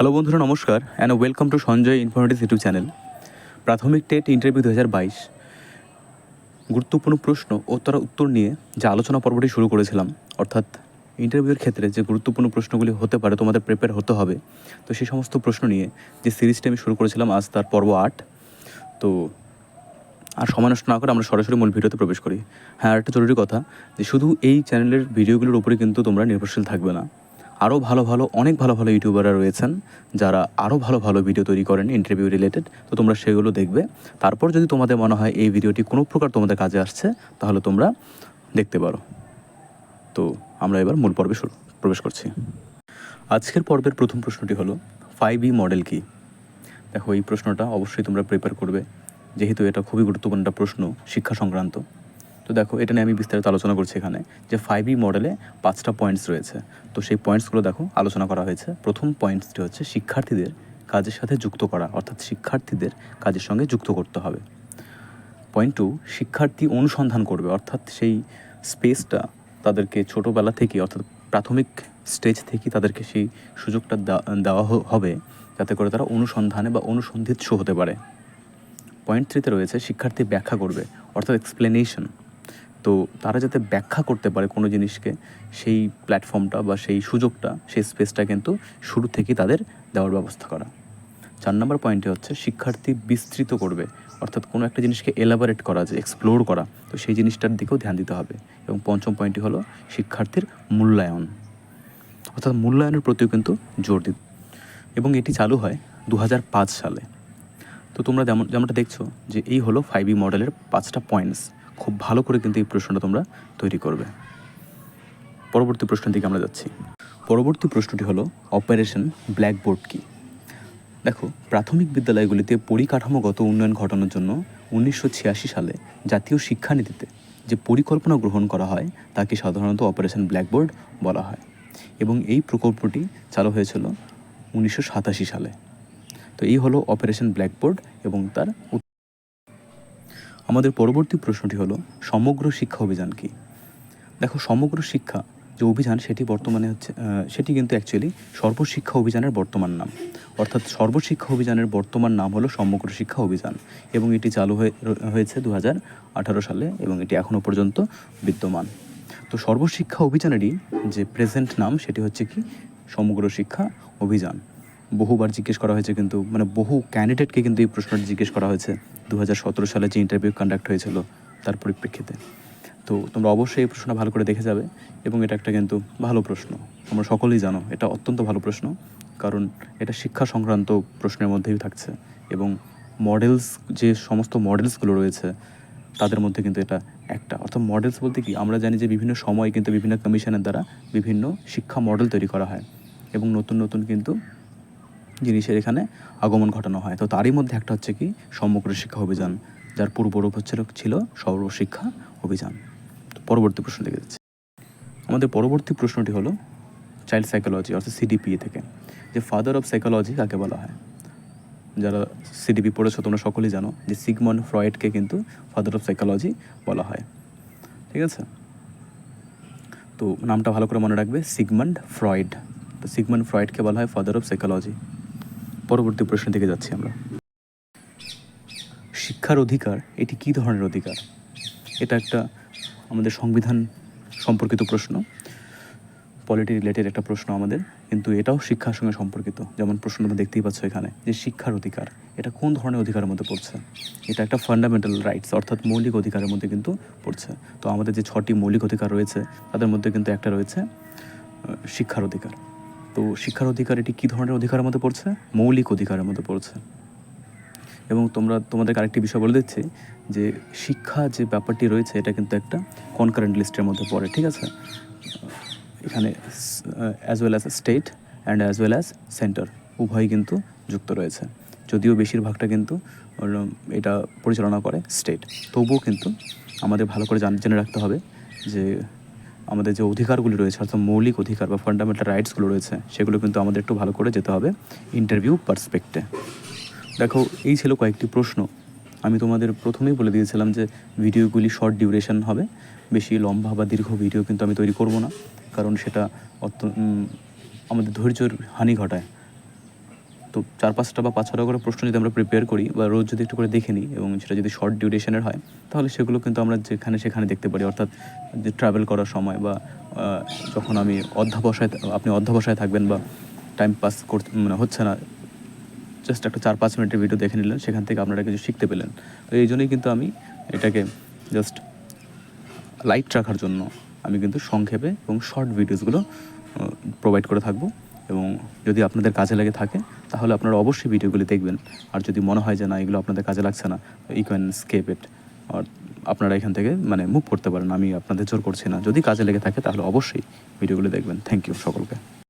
Hello বন্ধুরা, নমস্কার and welcome to Sanjay informative YouTube channel. প্রাথমিক টেট ইন্টারভিউ দু হাজার বাইশ। গুরুত্বপূর্ণ প্রশ্ন ও তার উত্তর নিয়ে যে আলোচনা পর্বটি শুরু করেছিলাম, অর্থাৎ ইন্টারভিউয়ের ক্ষেত্রে যে গুরুত্বপূর্ণ প্রশ্নগুলি হতে পারে, তোমাদের প্রিপেয়ার হতে হবে। তো সেই সমস্ত প্রশ্ন নিয়ে যে সিরিজটি আমি শুরু করেছিলাম, আজ তার পর্ব আট। তো আর সময় নষ্ট না করে আমরা সরাসরি মূল ভিডিওতে প্রবেশ করি। হ্যাঁ একটা জরুরি কথা যে শুধু এই চ্যানেলের ভিডিওগুলোর উপরে কিন্তু তোমরা নির্ভরশীল থাকবে না। আরও ভালো ভালো, অনেক ভালো ভালো ইউটিউবাররা রয়েছেন যারা আরও ভালো ভালো ভিডিও তৈরি করেন ইন্টারভিউ রিলেটেড তো তোমরা সেগুলো দেখবে। তারপর যদি তোমাদের মনে হয় এই ভিডিওটি কোনো প্রকার তোমাদের কাজে আসছে, তাহলে তোমরা দেখতে পারো। তো আমরা এবার মূল পর্বে শুরু, প্রবেশ করছি। আজকের পর্বের প্রথম প্রশ্নটি হলো ফাইভ ই মডেল কি? দেখো, এই প্রশ্নটা অবশ্যই তোমরা প্রিপেয়ার করবে। যেহেতু এটা খুবই গুরুত্বপূর্ণ একটা প্রশ্ন, শিক্ষা সংক্রান্ত। তো দেখো, এটা নিয়ে আমি বিস্তারিত আলোচনা করছি এখানে যে ফাইভ ই মডেলে পাঁচটা পয়েন্টস রয়েছে। তো সেই পয়েন্টসগুলো দেখো, আলোচনা করা হয়েছে। প্রথম পয়েন্টসটি হচ্ছে শিক্ষার্থীদের কাজের সাথে যুক্ত করা, অর্থাৎ শিক্ষার্থীদের কাজের সঙ্গে যুক্ত করতে হবে। পয়েন্ট টু শিক্ষার্থী অনুসন্ধান করবে, অর্থাৎ সেই স্পেসটা তাদেরকে ছোটোবেলা থেকে অর্থাৎ প্রাথমিক স্টেজ থেকে তাদেরকে সেই সুযোগটা দেওয়া হবে, যাতে করে তারা অনুসন্ধানে বা অনুসন্ধিৎস হতে পারে। পয়েন্ট থ্রিতে রয়েছে, শিক্ষার্থী ব্যাখ্যা করবে, অর্থাৎ এক্সপ্লেনেশন তো তারা যাতে ব্যাখ্যা করতে পারে কোনো জিনিসকে, সেই প্ল্যাটফর্মটা বা সেই সুযোগটা, সেই স্পেসটা কিন্তু শুরু থেকেই তাদের দেওয়ার ব্যবস্থা করা। চার নম্বর পয়েন্টে হচ্ছে শিক্ষার্থী বিস্তৃত করবে। অর্থাৎ কোনো একটা জিনিসকে এলাবোরেট করা, যে এক্সপ্লোর করা, তো সেই জিনিসটার দিকেও ধ্যান দিতে হবে। এবং পঞ্চম পয়েন্টটি হলো শিক্ষার্থীর মূল্যায়ন। অর্থাৎ মূল্যায়নের প্রতিও কিন্তু জোর দিতে এবং এটি চালু হয় দু হাজার পাঁচ সালে। তো তোমরা যেমন, যেমনটা দেখছ যে এই হলো ফাইভ মডেলের পাঁচটা পয়েন্টস খুব ভালো করে কিন্তু এই প্রশ্নটা তোমরা তৈরি করবে। পরবর্তী প্রশ্নের দিকে আমরা যাচ্ছি। পরবর্তী প্রশ্নটি হলো, অপারেশন ব্ল্যাকবোর্ড কি? দেখো, প্রাথমিক বিদ্যালয়গুলিতে পরিকাঠামোগত উন্নয়ন ঘটানোর জন্য উনিশশো ছিয়াশি সালে জাতীয় শিক্ষানীতিতে যে পরিকল্পনা গ্রহণ করা হয়, তাকে সাধারণত অপারেশন ব্ল্যাকবোর্ড বলা হয়। এবং এই প্রকল্পটি চালু হয়েছিল উনিশশো সাতাশি সালে। তো এই হলো অপারেশন ব্ল্যাকবোর্ড এবং তার আমাদের পরবর্তী প্রশ্নটি হলো, সমগ্র শিক্ষা অভিযান কি? দেখো, সমগ্র শিক্ষা যে অভিযান, সেটি বর্তমানে হচ্ছে সেটি কিন্তু অ্যাকচুয়ালি সর্বশিক্ষা অভিযানের বর্তমান নাম। অর্থাৎ সর্বশিক্ষা অভিযানের বর্তমান নাম হলো সমগ্র শিক্ষা অভিযান এবং এটি চালু হয়ে, হয়েছে দু হাজার আঠারো সালে এবং এটি এখনও পর্যন্ত বিদ্যমান। তো সর্বশিক্ষা অভিযানেরই যে প্রেজেন্ট নাম, সেটি হচ্ছে কি? সমগ্র শিক্ষা অভিযান। বহুবার জিজ্ঞেস করা হয়েছে কিন্তু মানে বহু ক্যান্ডিডেটকে কিন্তু এই প্রশ্নটি জিজ্ঞেস করা হয়েছে। দু সালে যে ইন্টারভিউ কন্ডাক্ট হয়েছিল, তার পরিপ্রেক্ষিতে। তো তোমরা অবশ্যই এই প্রশ্নটা ভালো করে দেখে যাবে এবং এটা একটা কিন্তু ভালো প্রশ্ন। তোমরা সকলেই জানো, এটা অত্যন্ত ভালো প্রশ্ন, কারণ এটা শিক্ষা সংক্রান্ত প্রশ্নের মধ্যেই থাকছে এবং মডেলস যে সমস্ত মডেলসগুলো রয়েছে, তাদের মধ্যে কিন্তু এটা একটা। অর্থাৎ মডেলস বলতে কি, আমরা জানি যে বিভিন্ন সময় কিন্তু বিভিন্ন কমিশনের দ্বারা বিভিন্ন শিক্ষা মডেল তৈরি করা হয় এবং নতুন নতুন কিন্তু জিনিসের এখানে আগমন ঘটানো হয়। তো তারই মধ্যে একটা হচ্ছে কি, সমগ্র শিক্ষা অভিযান, যার পূর্বরূপ হচ্ছে ছিল সর্বশিক্ষা অভিযান। তো পরবর্তী প্রশ্ন দেখে যাচ্ছে। আমাদের পরবর্তী প্রশ্নটি হলো চাইল্ড সাইকোলজি অর্থাৎ সিডিপিএ থেকে, যে ফাদার অফ সাইকোলজি কাকে বলা হয়? যারা সিডিপি পড়েছো, তোমরা সকলেই জানো যে সিগমন ফ্রয়েডকে কিন্তু ফাদার অফ সাইকোলজি বলা হয়। ঠিক আছে? তো নামটা ভালো করে মনে রাখবে, সিগমন্ড ফ্রয়েড। তো সিগমন্ড ফ্রয়েডকে বলা হয় ফাদার অফ সাইকোলজি পরবর্তী প্রশ্ন দিকে যাচ্ছি আমরা। শিক্ষার অধিকার, এটি কী ধরনের অধিকার? এটা একটা আমাদের সংবিধান সম্পর্কিত প্রশ্ন পলিটি রিলেটেড একটা প্রশ্ন আমাদের, কিন্তু এটাও শিক্ষার সঙ্গে সম্পর্কিত। যেমন প্রশ্ন তোমরা দেখতেই পাচ্ছ এখানে যে শিক্ষার অধিকার, এটা কোন ধরনের অধিকারের মধ্যে পড়ছে? এটা একটা ফান্ডামেন্টাল রাইটস অর্থাৎ মৌলিক অধিকারের মধ্যে কিন্তু পড়ছে। তো আমাদের যে ছটি মৌলিক অধিকার রয়েছে, তাদের মধ্যে কিন্তু একটা রয়েছে শিক্ষার অধিকার। তো শিক্ষার অধিকার, এটি কী ধরনের অধিকারের মধ্যে পড়ছে? মৌলিক অধিকারের মধ্যে পড়ছে। এবং তোমরা তোমাদের আরেকটি বিষয় বলে দিচ্ছি যে শিক্ষা যে ব্যাপারটি রয়েছে, এটা কিন্তু একটা কনকারেন্ট লিস্টের মধ্যে পড়ে, ঠিক আছে? এখানে as well as state and as well as centre উভয়ই কিন্তু যুক্ত রয়েছে। যদিও বেশিরভাগটা কিন্তু এটা পরিচালনা করে স্টেট তবুও কিন্তু আমাদের ভালো করে জান, জেনে রাখতে হবে যে আমাদের যে অধিকারগুলি রয়েছে, অর্থাৎ মৌলিক অধিকার বা ফান্ডামেন্টাল রাইটসগুলো রয়েছে, সেগুলো কিন্তু আমাদের একটু ভালো করে যেতে হবে ইন্টারভিউ পার্সপেক্টে দেখো, এই ছিল কয়েকটি প্রশ্ন। আমি তোমাদের প্রথমেই বলে দিয়েছিলাম যে ভিডিওগুলি শর্ট ডিউরেশন হবে, বেশি লম্বা বা দীর্ঘ ভিডিও কিন্তু আমি তৈরি করব না, কারণ সেটা অত আমাদের ধৈর্যর হানি ঘটায়। তো চার পাঁচটা বা পাঁচ ছটা করে প্রশ্ন যদি আমরা প্রিপেয়ার করি বা রোজ যদি একটু করে দেখে নিই এবং সেটা যদি শর্ট ডিউরেশনের হয়, তাহলে সেগুলো কিন্তু আমরা যেখানে সেখানে দেখতে পারি। অর্থাৎ যে ট্রাভেল করার সময় বা যখন আমি অধ্যাবসায়, আপনি অধ্যাবসায় থাকবেন বা টাইম পাস করতে মানে হচ্ছে না জাস্ট একটা চার পাঁচ মিনিটের ভিডিও দেখে নিলেন, সেখান থেকে আপনারা কিছু শিখতে পেলেন। তো এই জন্যই কিন্তু আমি এটাকে জাস্ট লাইট রাখার জন্য আমি কিন্তু সংক্ষেপে এবং শর্ট ভিডিওসগুলো প্রোভাইড করে থাকব। এবং যদি আপনাদের কাজে লাগে থাকে, তাহলে আপনারা অবশ্যই ভিডিওগুলি দেখবেন। আর যদি মনে হয় যে না, এগুলো আপনাদের কাজে লাগছে না ই ক্যান স্কেপ ইট। আর আপনারা এখান থেকে মানে মুভ করতে পারেন। আমি আপনাদের জোর করছি না। যদি কাজে লেগে থাকে, তাহলে অবশ্যই ভিডিওগুলো দেখবেন। থ্যাংক ইউ সকলকে।